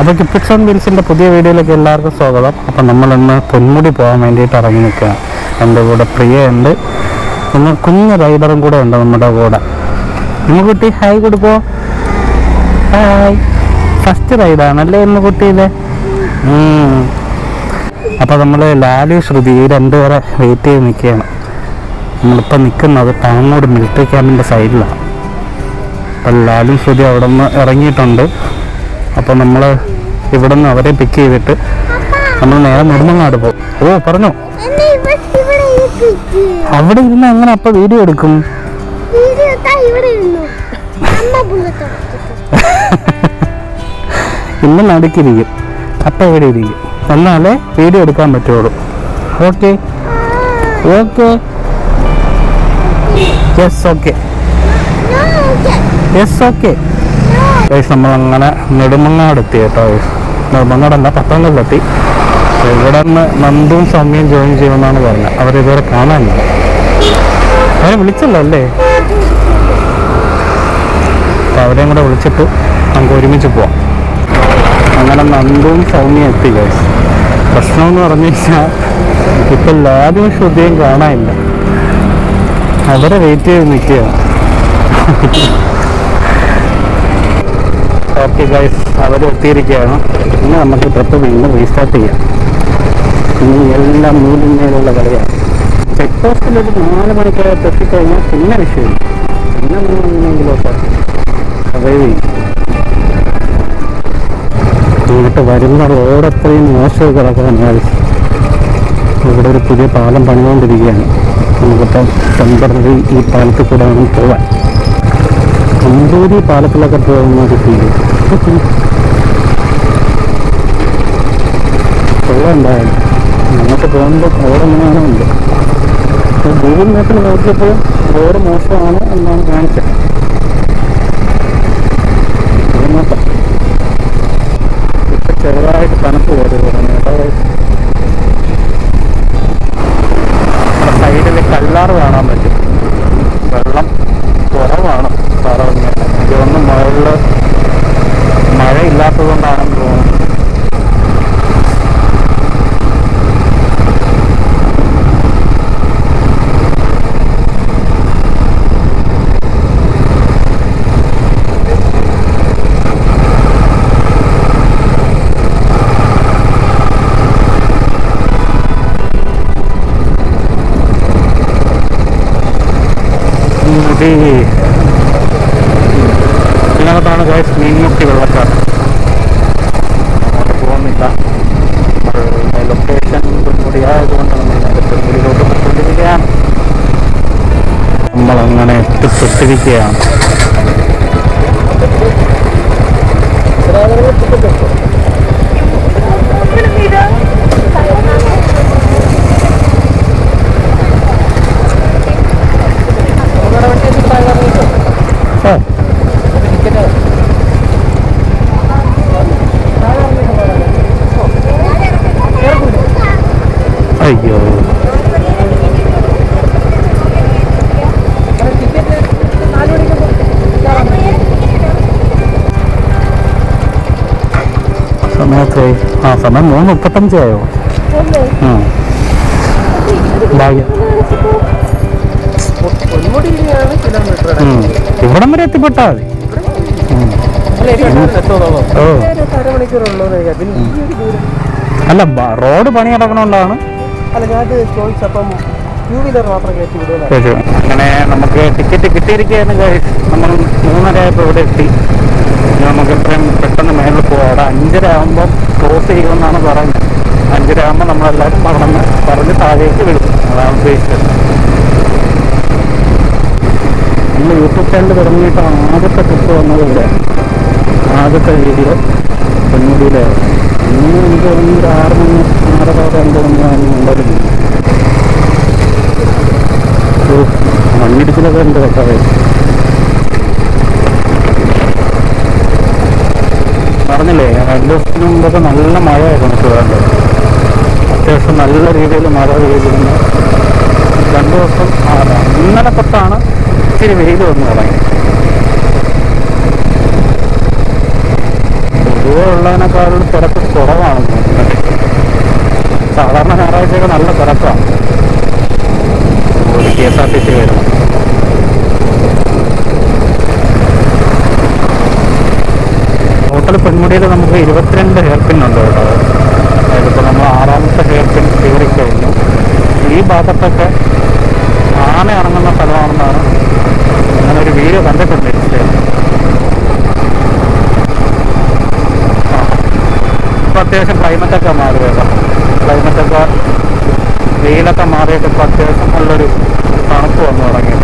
അപ്പോൾ കിപ്പിക്സ് ആൻഡ് ബിൽസിന്റെ പുതിയ വീഡിയോയിലേക്ക് എല്ലാവർക്കും സ്വാഗതം. അപ്പം നമ്മളിന്ന് പൊന്മുടി പോകാൻ വേണ്ടിയിട്ട് ഇറങ്ങി നിൽക്കുക എന്റെ കൂടെ പ്രിയ ഉണ്ട് പിന്നെ കുഞ്ഞ് റൈഡറും കൂടെ ഉണ്ട് നമ്മുടെ കൂടെ. കുട്ടി ഹായ് കൊടുക്കോ ഹായ് ഫസ്റ്റ് റൈഡാണല്ലേ ഇന്ന് കുട്ടിയിലെ? അപ്പോൾ നമ്മൾ ലാലു ശ്രുതി ഈ രണ്ടുപേരെ വെയിറ്റ് ചെയ്ത് നിൽക്കുകയാണ്. നമ്മളിപ്പോൾ നിൽക്കുന്നത് പാങ്ങോട് മിലിറ്ററി ക്യാമ്പിന്റെ സൈഡിലാണ് അപ്പോൾ ലാലു ശ്രുതി അവിടെ നിന്ന് ഇറങ്ങിയിട്ടുണ്ട്. അപ്പോൾ നമ്മൾ ഇവിടെ നിന്ന് അവരെ പിക്ക് ചെയ്തിട്ട് നമ്മൾ നേരെ നെടുമങ്ങാട് പോകും. ഓ പറഞ്ഞോ. അവിടെ ഇരുന്ന് എങ്ങനെ അപ്പൊ വീഡിയോ എടുക്കും. ഇന്ന് നടുക്കിരിക്കും. അപ്പൊ ഇവിടെ ഇരിക്കും. എന്നാലേ വീഡിയോ എടുക്കാൻ പറ്റുള്ളൂ. Okay okay yes okay. Yes okay guys നമ്മളങ്ങനെ നെടുമങ്ങാട് എത്തി കേട്ടോ ഗൈസ് നെടുമങ്ങാടല്ല പത്തനംതിട്ടെത്തി ഇവിടെ നിന്ന് നന്ദും സമയം ജോയിൻ ചെയ്യുമെന്നാണ് പറഞ്ഞത്. അവരിതുവരെ കാണാനില്ല. അവരെ വിളിച്ചല്ലോ അല്ലേ? അപ്പോൾ അവരെയും കൂടെ വിളിച്ചിട്ട് നമുക്ക് ഒരുമിച്ച് പോവാം. അങ്ങനെ നന്ദും സൗമ്യം എത്തി ഗൈസ് പ്രശ്നം എന്ന് പറഞ്ഞു കഴിഞ്ഞാൽ ഇപ്പം ലാലും ശ്രുതിയും കാണാനില്ല. അവരെ വെയിറ്റ് ചെയ്ത് നിൽക്കുകയാണ്. ഓക്കെ ഗൈസ് അവർ എത്തിയിരിക്കുകയാണ്. ഇനി നമുക്ക് ട്രിപ്പ് വീണ്ടും റീസ്റ്റാർട്ട് ചെയ്യാം. ഇനി എല്ലാം മൂലിന്മേലുള്ള കളിയാണ് ചെക്ക് പോസ്റ്റിൽ ഒരു നാല് മണിക്കകത്ത് എത്തിക്കഴിഞ്ഞാൽ പിന്നെ വിഷയമില്ല. പിന്നെ മൂന്നെങ്കിലൊക്കെ സർവൈവ് ചെയ്യും ഇങ്ങോട്ട് വരുന്ന റോഡത്രയും മോശം കിടക്കാൻ ഇവിടെ ഒരു പുതിയ പാലം പണിതുകൊണ്ടിരിക്കുകയാണ് നമുക്കിപ്പം ടെമ്പററി ഈ പാലത്തിൽ കൂടെ വേണം പോവാൻ. കമ്പൂരി പാലത്തിലൊക്കെ പോകുന്ന ഒരു ഫീൽ കൊള്ളാം എന്തായാലും. നമുക്ക് പോകുമ്പോൾ റോഡ് എങ്ങനെയാണോ ഉണ്ട്. ഗൂഗിൾ മാപ്പിൽ നോക്കിയപ്പോൾ റോഡ് മോശമാണ് എന്നാണ് കാണിച്ചത്. നോക്കാം ചെറുതായിട്ട് തണുപ്പ് പോലെ സൈഡിൽ കല്ലാറ് കാണാൻ പറ്റും വെള്ളം കുറവാണ് പറഞ്ഞത് ഇതൊന്നും മുകളിൽ മഴ ഇല്ലാത്തതുകൊണ്ടാണെന്ന് തോന്നുന്നു മുടി ഇതിനകത്താണ് ഗൈസ് മീൻമുട്ടി വെള്ളച്ചാട്ടം അങ്ങോട്ട് പോകുന്നില്ല ലൊക്കേഷൻ പൊന്മുടി ആയതുകൊണ്ട് നമ്മൾ ഇതിനകത്ത് പൊന്മുടിയിലോട്ട് പോയിക്കൊണ്ടിരിക്കുകയാണ് നമ്മളങ്ങനെ എത്തിപ്പെട്ടിരിക്കുകയാണ് ഓ അയ്യോ സമയത്ത് ആ സമയം മൂന്ന് മുപ്പത്തഞ്ചായോ. ഭാഗ്യം. ഇവിടം വരെ എത്തിപ്പെട്ടാൽ മതി. അല്ല റോഡ് പണി വിടുക അങ്ങനെ നമുക്ക് ടിക്കറ്റ് കിട്ടിയിരിക്കുകയാണ്. നമ്മൾ മൂന്നര ഇവിടെ എത്തി. നമുക്ക് എത്രയും പെട്ടെന്ന് മേളിൽ പോകാം അവിടെ അഞ്ചര ആകുമ്പോൾ ക്ലോസ് ചെയ്യുമെന്നാണ് പറയുന്നത്. അഞ്ചര ആകുമ്പോൾ നമ്മളെല്ലാവരും പറഞ്ഞ് പറഞ്ഞ് താഴേക്ക് വിടും. അതാണ് ഉദ്ദേശിച്ചത്. നമ്മൾ യൂട്യൂബ് ചാനൽ തുടങ്ങിയിട്ട് ആദ്യത്തെ ട്രിപ്പ് വന്നത് ഇവിടെ. ആദ്യത്തെ വീഡിയോ പെൺകുടിയിലെ ഇന്ന് എനിക്ക് തോന്നുന്നു ഒരു ആറ് മണി ആറര രണ്ട് മണിയാണ് ഉണ്ടായിരുന്നു മണ്ണിടിച്ചിലൊക്കെ ഉണ്ട് കേട്ടോ. പറഞ്ഞില്ലേ രണ്ട് ദിവസത്തിന് മുമ്പൊക്കെ നല്ല മഴയായിരുന്നു സുഖമുണ്ട് അത്യാവശ്യം നല്ല രീതിയിൽ മഴ പെയ്തിരുന്നു. രണ്ട് ദിവസം ആ, ഇന്നലെ തൊട്ടാണ് ഇച്ചിരി വെയിൽ വന്നു തുടങ്ങി പൊതുവെ ഉള്ളതിനേക്കാളും തിരക്ക് കുറവാണ് സാധാരണ ഞായറാഴ്ചയൊക്കെ നല്ല തിരക്കാണ്. K S R T C വരുന്നത് പെൺമുടിയിൽ നമുക്ക് ഇരുപത്തിരണ്ട് ഹെയർ പിൻ ഉണ്ട് കേട്ടോ. അതായത് ഇപ്പോൾ നമ്മൾ ആറാമത്തെ ഹെയർ പിൻ കയറി കഴിഞ്ഞു ഈ ഭാഗത്തൊക്കെ ആന ഇറങ്ങുന്ന സ്ഥലമാണെന്നാണ് ഒരു വീഡിയോ കണ്ടിട്ടുണ്ട് ഇപ്പോൾ അത്യാവശ്യം ക്ലൈമറ്റൊക്കെ മാറി കേട്ടോ. ക്ലൈമറ്റൊക്കെ വെയിലൊക്കെ മാറിയിട്ട് ഇപ്പോൾ അത്യാവശ്യം നല്ലൊരു തണുപ്പ് വന്നു തുടങ്ങി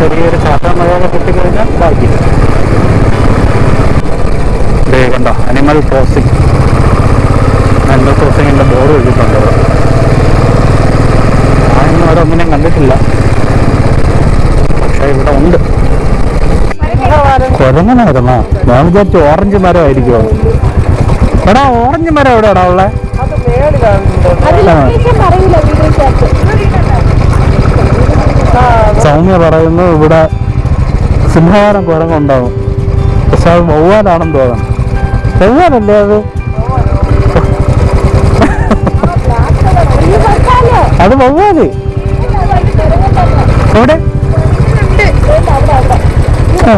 ചെറിയൊരു ചാട്ടം മഴയൊക്കെ കിട്ടിക്കഴിഞ്ഞാൽ ബാക്കി. ദേ കണ്ടോ? അനിമൽ ക്രോസിംഗ് അനിമൽ ക്രോസിങ്ങിന്റെ ബോർഡ് അവിടെ ഞാനൊന്നും അവിടെ ഒന്നിനെയും കണ്ടിട്ടില്ല. പക്ഷേ ഇവിടെ ഉണ്ട്. കുരങ്ങനായിരുന്നോ ഞാൻ വിചാരിച്ചു ഓറഞ്ച് മരം ആയിരിക്കുമോ എടാ ഓറഞ്ച് മരം എവിടെയാടാ ഉള്ളത് സൗമ്യ പറയുന്നു ഇവിടെ സിംഹവാരം കുരങ്ങുണ്ടാവും. പക്ഷെ അത് വവ്വാലാണെന്ന് തോന്നുന്നു. വവ്വാലല്ലേ അത്? അത് വവ്വാൽ. എവിടെ? ആ.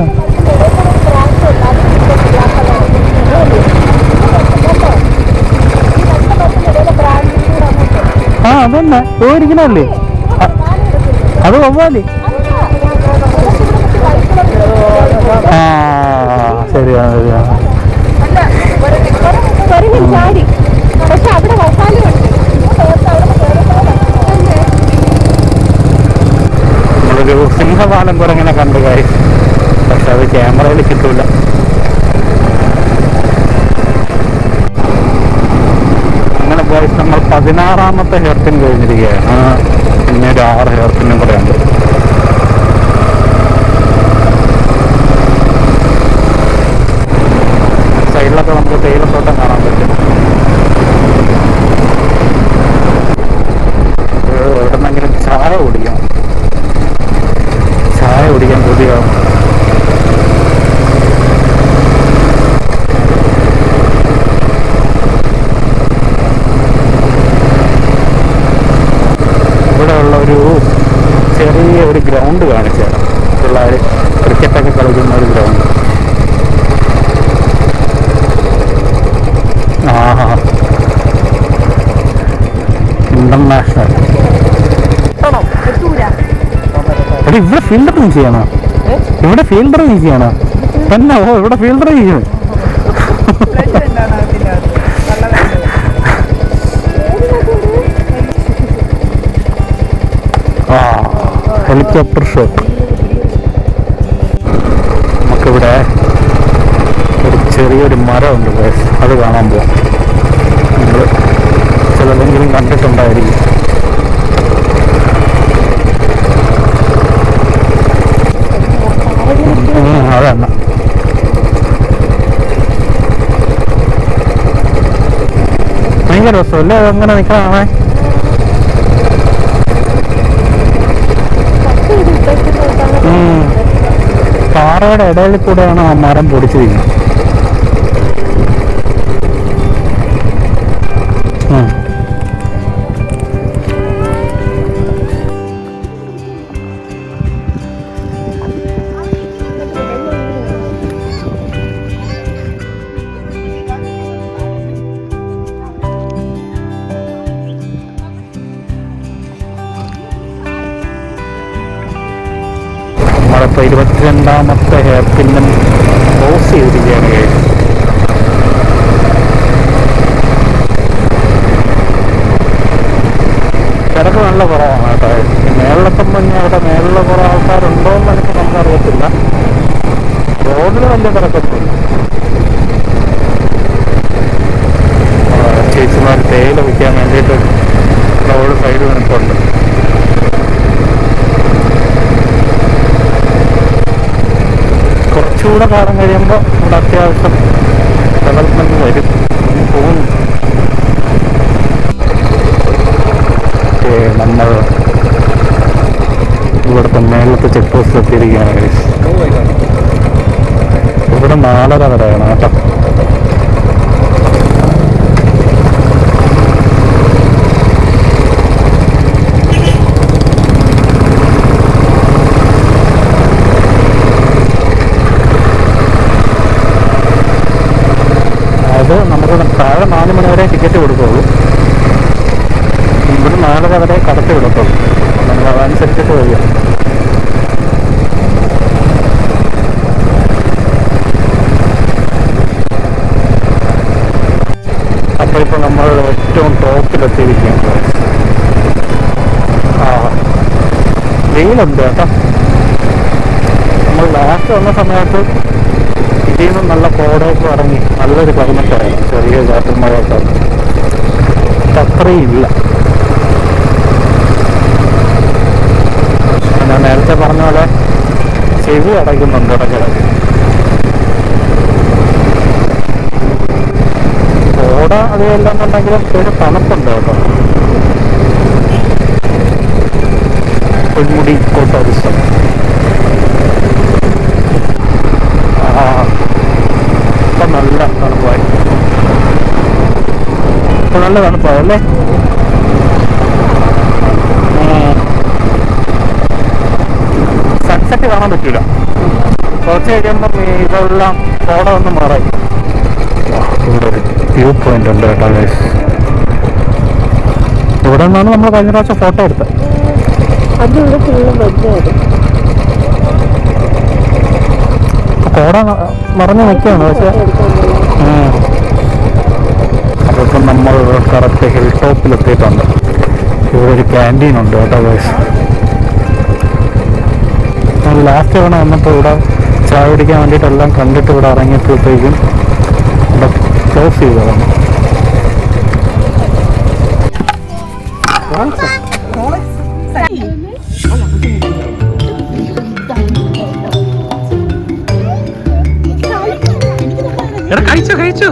അതന്നെ. ഓടിക്കണല്ലേ അത് വവ്വാൽ. ആ ശരിയാണ് ശരിയാണ്. ചാടി. പക്ഷെ അവിടെ വസാലുണ്ട് നമ്മളൊരു സിംഹപാലം കുരങ്ങനെ കണ്ടു കാര്യം പക്ഷെ അത് ക്യാമറയിൽ കിട്ടൂല. അങ്ങനെ പോയി നമ്മൾ പതിനാറാമത്തെ ഹെർത്തിന് കഴിഞ്ഞിരിക്കുകയാണ്. പിന്നെ ഒരു ആറ് ഹെർത്തിനും കൂടെ ഉണ്ട്. സൈഡിലൊക്കെ നമുക്ക് തേയിലത്തോട്ടം കാണാൻ പറ്റും എവിടെന്നെങ്കിലും ചായ കുടിക്കണം ചായ കുടിക്കാൻ കൊതിയാവും ഇവിടെ ഉള്ള ഒരു ചെറിയ ഒരു ഗ്രൗണ്ട് കാണിച്ചു തരാം പിള്ളേർ ക്രിക്കറ്റൊക്കെ കളിക്കുന്ന ഒരു ഗ്രൗണ്ട് ഇന്റർനാഷണൽ ഇവിടെ നീ ചെയ്യണോ? ഇവിടെ ഫീൽഡറിങ് ചെയ്യണോ? തന്നെ ഓ ഇവിടെ ഫീൽഡർ ചെയ്യണം? ഹെലികോപ്റ്റർ ഷോട്ട് നമുക്കിവിടെ ഒരു ചെറിയൊരു മരമുണ്ട്. അത് കാണാൻ പോവാം. നമ്മൾ ചിലതെങ്കിലും കണ്ടിട്ടുണ്ടായിരിക്കും. ഭയങ്കര രസമല്ലേ? അതങ്ങനെ നിൽക്കണേ പാറയുടെ ഇടയിൽ കൂടെയാണ് ആ മരം പൊടിച്ചിരിക്കുന്നത്. നമ്മളിപ്പോൾ ഇരുപത്തിരണ്ടാമത്തെ ഹെയർ പിന്നും ക്ലോസ് ചെയ്തിരിക്കുകയാണ്. guys. കിടക്ക് നല്ല കുറവാണ് കേട്ടോ. മേളിലെത്തുമ്പോൾ ഇനി അവിടെ മേളിലെ കുറേ ആൾക്കാരുണ്ടോ എന്ന് എനിക്ക് നമുക്കറിയത്തില്ല. റോഡിൽ വലിയ കിടക്കത്തില്ല ചേച്ചിമാർ തേയില വിൽക്കാൻ വേണ്ടിയിട്ട് റോഡ് സൈഡ് നിൽപ്പുണ്ട് കുറച്ചുകൂടെ കാലം കഴിയുമ്പോൾ ഇവിടെ അത്യാവശ്യം ഡെവലപ്മെന്റ് വരും. തോന്നുന്നു നമ്മൾ ഇവിടുത്തെ മേളത്തെ ചെക്ക് പോസ്റ്റ് എത്തിയിരിക്കുകയാണ്. ഇവിടെ നാലര വരെയാണ് കേട്ടോ. അത് നമുക്ക് താഴെ നാല് മണി വരെ ടിക്കറ്റ് കൊടുക്കുള്ളൂ. ഇവിടെ നാലര വരെ കടത്തി വിടത്തുള്ളൂ. നമ്മൾ അതനുസരിച്ചിട്ട് വരിക. അപ്പോൾ ഇപ്പൊ നമ്മൾ ഏറ്റവും ടോപ്പിലെത്തിയിരിക്കുകയാണ്. ആ. വെയിലുണ്ട് കേട്ടോ. നമ്മൾ ലാസ്റ്റ് വന്ന സമയത്ത് ഇതിൽ നിന്നും നല്ല കോടൊക്കെ ഇറങ്ങി നല്ലൊരു ക്ലൈമറ്റ് ആയിരുന്നു ചെറിയ കാറ്റും മഴയൊക്കെ അത്രയും ഞാൻ നേരത്തെ പറഞ്ഞ പോലെ ചെവി അടയ്ക്കുന്നുണ്ട് ഇടയ്ക്കിടയ്ക്ക്. കോട അതുമല്ലെന്നുണ്ടെങ്കിലും ഒരു തണുപ്പുണ്ട് കേട്ടോ. പൊന്മുടി കോട്ടോറിസം ആ ഇപ്പൊ നല്ല തണുപ്പായി ഇപ്പൊ നല്ല തണുപ്പായി അല്ലേ സൺസെറ്റ് കാണാൻ പറ്റൂല. കുറച്ച് കഴിയുമ്പോൾ ഇതെല്ലാം കോട ഒന്ന് മാറായി. ഇവിടെ ഒരു വ്യൂ പോയിന്റ് ഉണ്ട് കേട്ടോ. ഇവിടെ നിന്നാണ് നമ്മൾ കഴിഞ്ഞ പ്രാവശ്യം ഫോട്ടോ എടുത്തത്. അത് ഇവിടെ ഫുള്ള് മഞ്ഞാണ് കോട മറഞ്ഞു നിൽക്കുകയാണ് പക്ഷെ അതിപ്പം നമ്മൾ കറക്റ്റ് ഹിൽ ടോപ്പിൽ എത്തിയിട്ടുണ്ട്. ഇവിടെ ഒരു ക്യാന്റീൻ ഉണ്ട് കേട്ടോ ഗൈസ് ലാസ്റ്റ് തവണ വന്നപ്പോൾ ഇവിടെ ചായ കുടിക്കാൻ വേണ്ടിയിട്ടെല്ലാം കണ്ടിട്ട് ഇവിടെ ഇറങ്ങിയപ്പോഴത്തേക്കും ഇവിടെ ക്ലോസ് ചെയ്തതാണ് എടാ കഴിച്ചോ കഴിച്ചോ.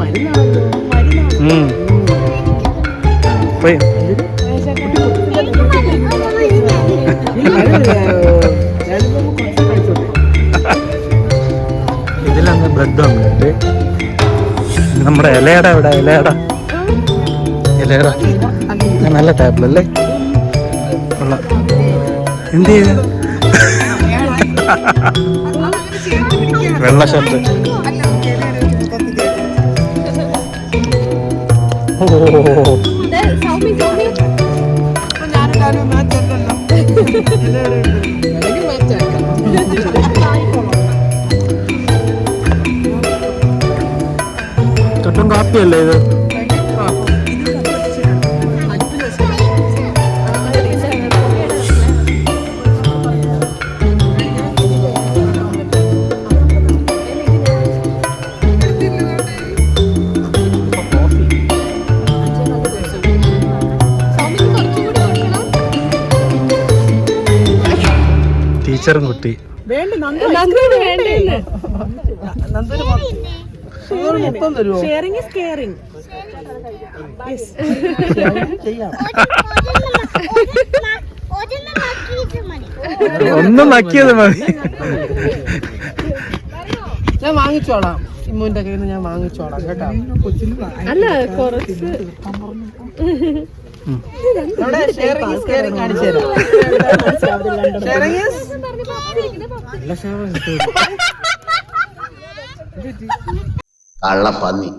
മരുന്നാണല്ലോ മരുന്നാണ് ഉം. പോയി. ഇതിലങ്ങ് ബ്ലഡ് വന്നിട്ട് നമ്മുടെ ഇലയുടെ ഇവിടെ ഇലയുടെ ഇത് നല്ല ടേബിൾ അല്ലേ? കൊള്ളാം. എന്ത് ചെയ്ത്? വെള്ള ഷർട്ട് ഓ. ചുറ്റും കാപ്പിയല്ലേ ഇത്? ടീച്ചറും കുട്ടി. ഷെയറിംഗ് ഒന്നും നക്കിയത് മതി. ഞാൻ വാങ്ങിച്ചോളാം. ഇമ്മുവിന്റെ കയ്യിൽ നിന്ന് ഞാൻ വാങ്ങിച്ചോളാം കേട്ടോ. അല്ല കുറച്ച്. ഷെയറിംഗ് കാണിച്ചു തരാം. കള്ളപ്പന്നി.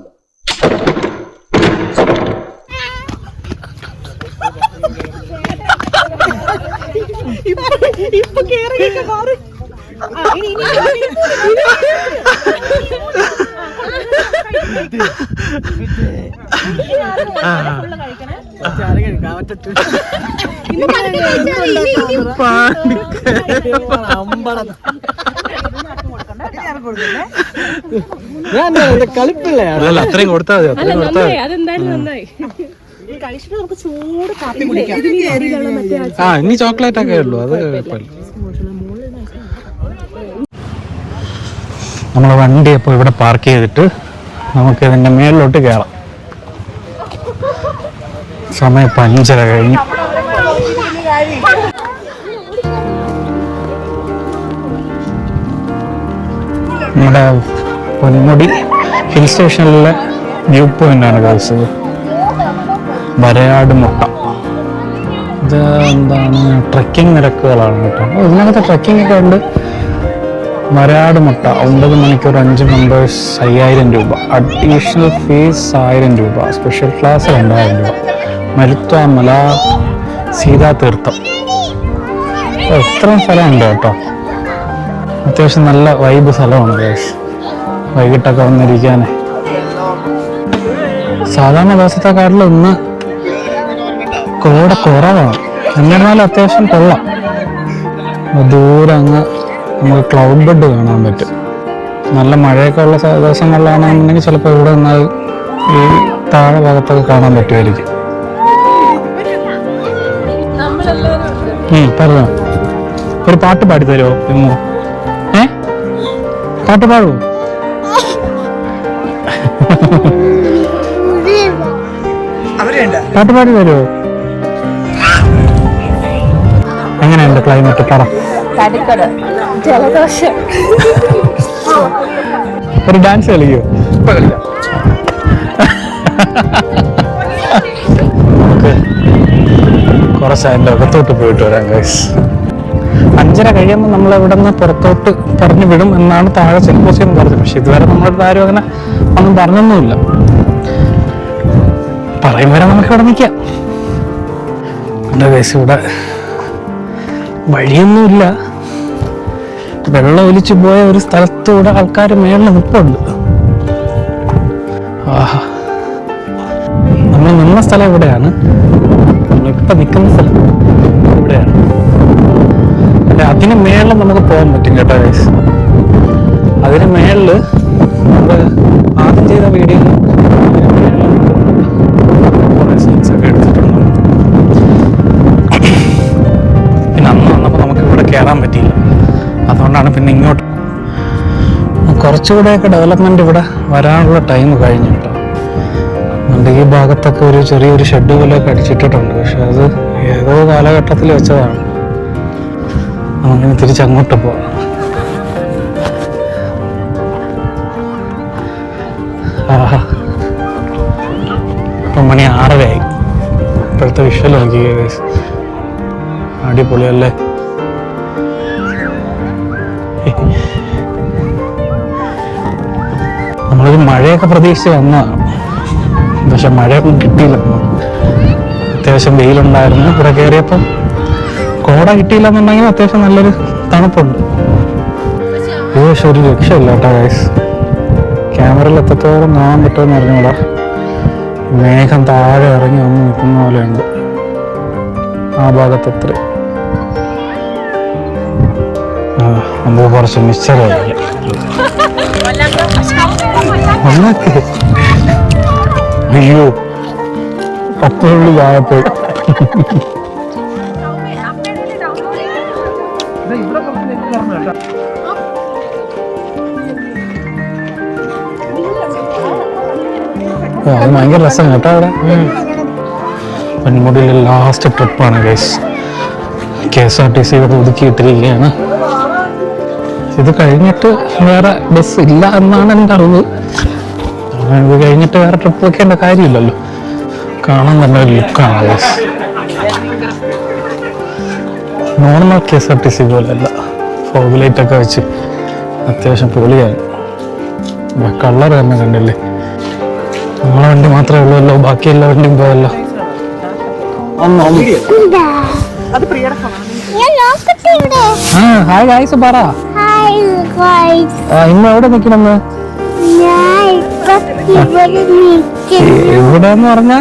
ഇപ്പൊ കേറി മാറി. അല്ലല്ല അത്രയും കൊടുത്താൽ മതി അത്രയും കൊടുത്താൽ അതെന്തായാലും നന്നായി. കഴിച്ചിട്ട് നമുക്ക് ചൂട് കാപ്പി കുടിക്കാം. ഇതിന് അരികളുള്ള മറ്റേ ആ ആ ഇനി ചോക്ലേറ്റ് ഒക്കെ ഉള്ളൂ അത് കുഴപ്പമില്ല. നമ്മൾ വണ്ടി അപ്പോൾ ഇവിടെ പാർക്ക് ചെയ്തിട്ട് നമുക്ക് ഇതിന്റെ മേളിലോട്ട് കയറാം സമയം പഞ്ചര കഴിഞ്ഞു. നമ്മുടെ പൊന്മുടി ഹിൽ സ്റ്റേഷനിലെ വ്യൂ പോയിന്റ് ആണ് കഴിച്ചത് വരയാട് മുട്ട. ഇത് എന്താണ്? ട്രക്കിംഗ് നിരക്കുകളാണ് കേട്ടോ. ഇന്നത്തെ ട്രക്കിംഗ് ഒക്കെ ഉണ്ട്. വരയാട് മുട്ട ഒമ്പത് മണിക്കൂർ അഞ്ച് മെമ്പേഴ്സ് അയ്യായിരം രൂപ. അഡീഷണൽ ഫീസ് ആയിരം രൂപ. സ്പെഷ്യൽ ക്ലാസ് രണ്ടായിരം രൂപ. മരുത്വമല സീതാ തീർത്ഥം. ഇത്രയും സ്ഥലമുണ്ട് കേട്ടോ. അത്യാവശ്യം നല്ല വൈബ് സ്ഥലമാണ് ഗൈസ് വൈകിട്ടൊക്കെ വന്നിരിക്കാൻ സാധാരണ ദിവസത്തെക്കാട്ടിലും ഇന്ന് കോട കുറവാണ്. എന്നിരുന്നാലും അത്യാവശ്യം കൊള്ളാം. ദൂരങ്ങ് നമുക്ക് ക്ലൗഡ് ബെഡ് കാണാൻ പറ്റും. നല്ല മഴയൊക്കെ ഉള്ള ദിവസങ്ങളിലാണെന്നുണ്ടെങ്കിൽ ചിലപ്പോൾ ഇവിടെ നിന്നാൽ ഈ താഴെ ഭാഗത്തൊക്കെ കാണാൻ പറ്റുമായിരിക്കും. പറഞ്ഞോ. ഒരു പാട്ട് പാടി തരുമോ എമ്മോ ഏ? പാട്ട് പാടുവോ? അവരുണ്ട് പാട്ട് പാടി തരുമോ എങ്ങനെയുണ്ട് ക്ലൈമറ്റ് പറ. ജലദോഷം. ഒരു ഡാൻസ് കളിക്കോ. കുറച്ച് അതിന്റെ അകത്തോട്ട് പോയിട്ട് വരാം ഗൈസ് അഞ്ചര കഴിയുമ്പോൾ നമ്മൾ ഇവിടെ നിന്ന് പുറത്തോട്ട് പറഞ്ഞു വിടും എന്നാണ് താഴെ ചെക്ക് പോസ്റ്റ് എന്ന് പറഞ്ഞത്. പക്ഷെ ഇതുവരെ നമ്മളോട് ആരും അങ്ങനെ ഒന്നും പറഞ്ഞൊന്നുമില്ല. പറയും വരെ നമുക്ക് ഇവിടെ നിൽക്കാം. ഗൈസ് ഇവിടെ? വഴിയൊന്നുമില്ല. വെള്ളം ഒലിച്ചു പോയ ഒരു സ്ഥലത്തൂടെ ആൾക്കാർ മേളിൽ നിൽപ്പുണ്ട് നമ്മൾ നിന്ന സ്ഥലം ഇവിടെയാണ്. നമ്മളിപ്പോ നിൽക്കുന്ന സ്ഥലം ഇവിടെയാണ്. അല്ലെ അതിന് മേളിൽ നമുക്ക് പോകാൻ പറ്റും കേട്ടോ ഗൈസ് അതിന് മേളിൽ അതുകൊണ്ടാണ് പിന്നെ ഇങ്ങോട്ട്. കുറച്ചുകൂടെയൊക്കെ ഡെവലപ്മെന്റ് ഇവിടെ വരാനുള്ള ടൈം കഴിഞ്ഞു കേട്ടോ ഈ ഭാഗത്തൊക്കെ ഒരു ചെറിയൊരു ഷെഡ് പോലെയൊക്കെ അടിച്ചിട്ടിട്ടുണ്ട്. പക്ഷെ അത് ഏതോ കാലഘട്ടത്തിൽ വെച്ചതാണ്. നമുക്കിനി തിരിച്ചങ്ങോട്ട് പോവാം ആഹാ. ഇപ്പം മണി ആറരയായി. ഇപ്പോഴത്തെ വിഷ്വൽ നോക്കി അടിപൊളിയല്ലേ? നമ്മളൊരു മഴയൊക്കെ പ്രതീക്ഷിച്ച് വന്നതാണ്. പക്ഷെ മഴയൊന്നും കിട്ടിയില്ല. അത്യാവശ്യം വെയിലുണ്ടായിരുന്നു. ഇവിടെ കയറിയപ്പം കോട കിട്ടിയില്ല എന്നുണ്ടെങ്കിൽ അത്യാവശ്യം നല്ലൊരു തണുപ്പുണ്ട്. പക്ഷെ ഒരു രക്ഷയില്ല കേട്ടോ ഗൈസ് ക്യാമറയിൽ എത്രത്തോളം കാണാൻ പറ്റുമെന്ന് അറിഞ്ഞൂടാ മേഘം താഴെ ഇറങ്ങി വന്ന് നിൽക്കുന്ന പോലെയുണ്ട്. ആ ഭാഗത്തത്ര നമുക്ക് കുറച്ച് ഒന്നൊക്കെ അയ്യോ പത്തുള്ളി താഴെപ്പോയി ഓ, അത് ഭയങ്കര രസം കേട്ടോ അവിടെ. പൊന്മുടിയിലെ ലാസ്റ്റ് ട്രിപ്പാണ് case K S R T C ഇവിടെ ഒതുക്കിയിട്ടിരിക്കുകയാണ്. ഇത് കഴിഞ്ഞിട്ട് വേറെ ബസ് ഇല്ല എന്നാണ് എന്റെ അറിവ്. ഇത് കഴിഞ്ഞിട്ട് വേറെ ട്രിപ്പ് വെക്കേണ്ട കാര്യമില്ലല്ലോ. കാണാൻ നല്ല ഒരു ലുക്കാണ് bus normal K S R T C പോലെയല്ല. ഫോഗ് ലൈറ്റ് ഒക്കെ വെച്ച് അത്യാവശ്യം പൊളിയായി കളർ തന്നെ കണ്ടില്ലേ? നമ്മളെ വണ്ടി മാത്രമേ ഉള്ളൂല്ലോ ബാക്കി എല്ലാ വണ്ടിയും പോയല്ലോ ഹായ് ഗായ്സ് പറ. ഇന്ന് എവിടെ നിൽക്കണമെന്ന് ഇപ്പൊ ഇവിടെ എന്ന് പറഞ്ഞ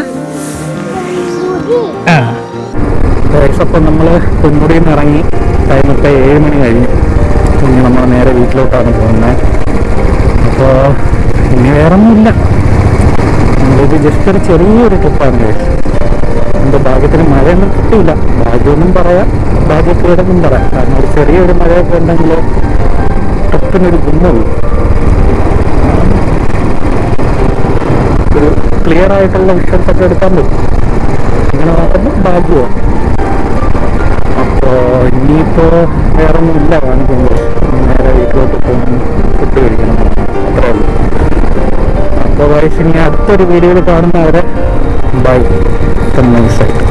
അപ്പം നമ്മൾ നിന്ന് ഇറങ്ങി ടൈം ഇപ്പോൾ ഏഴ് മണി കഴിഞ്ഞു. ഇനി നമ്മൾ നേരെ വീട്ടിലോട്ടാണ് പോകുന്നത്. അപ്പോൾ ഇനി വേറെ ഒന്നുമില്ല നമ്മളിത് ജസ്റ്റ് ഒരു ചെറിയൊരു ട്രിപ്പാണ് guys. എന്റെ ഭാഗ്യത്തിന് മഴയൊന്നും കിട്ടിയില്ല. ഭാഗ്യമൊന്നും പറയാം. ഭാഗ്യക്കേടൊന്നും പറയാം. കാരണം ഒരു ചെറിയൊരു മഴയൊക്കെ ഉണ്ടെങ്കിൽ ട്രിപ്പിനൊരു ഗുണമുള്ളൂ. നമുക്കൊരു ക്ലിയർ ആയിട്ടുള്ള വിഷ്വൽസ് ഒക്കെ എടുക്കാൻ പറ്റും. ഇങ്ങനെ നോക്കുമ്പോൾ ഭാഗ്യമാണ് അപ്പോൾ ഇനിയിപ്പോൾ വേറെ ഒന്നും ഇല്ല കാണിക്കുന്നത് നേരെ വീട്ടിലോട്ട് പോകും ഫുഡ് കഴിക്കണം. അത്രേ ഉള്ളൂ. അപ്പോൾ വയസ്സിനി അടുത്തൊരു വീഡിയോയിൽ കാണുന്നവരെ ബൈ നൈസായിട്ട്